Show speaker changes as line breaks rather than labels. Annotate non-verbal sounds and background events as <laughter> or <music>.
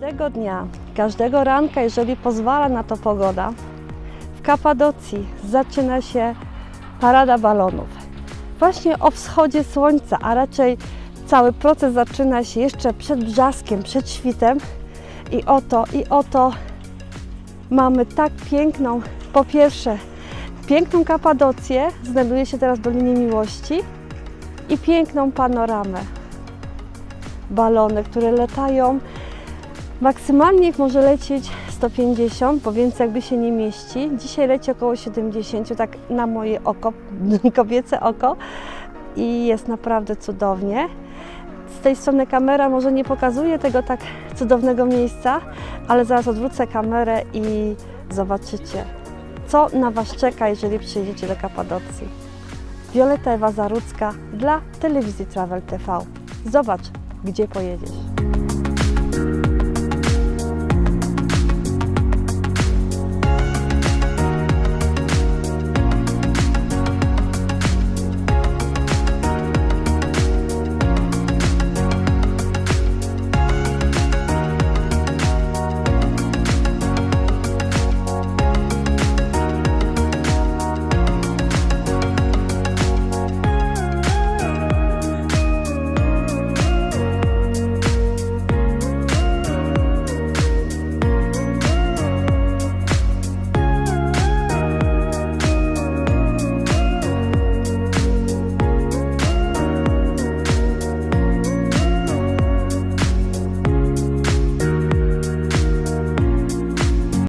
Każdego dnia, każdego ranka, jeżeli pozwala na to pogoda, w Kapadocji zaczyna się parada balonów. Właśnie o wschodzie słońca, a raczej cały proces zaczyna się jeszcze przed brzaskiem, przed świtem. I oto, i oto mamy tak piękną, po pierwsze, piękną Kapadocję, znajduje się teraz w Dolinie Miłości i piękną panoramę. Balony, które latają Maksymalnie ich może lecieć 150, bo więcej jakby się nie mieści. Dzisiaj leci około 70, tak na moje oko, <laughs> kobiece oko i jest naprawdę cudownie. Z tej strony kamera może nie pokazuje tego tak cudownego miejsca, ale zaraz odwrócę kamerę i zobaczycie, co na Was czeka, jeżeli przyjedziecie do Kapadocji. Wioleta Ewa Zarudzka dla telewizji Travel TV. Zobacz, gdzie pojedziesz.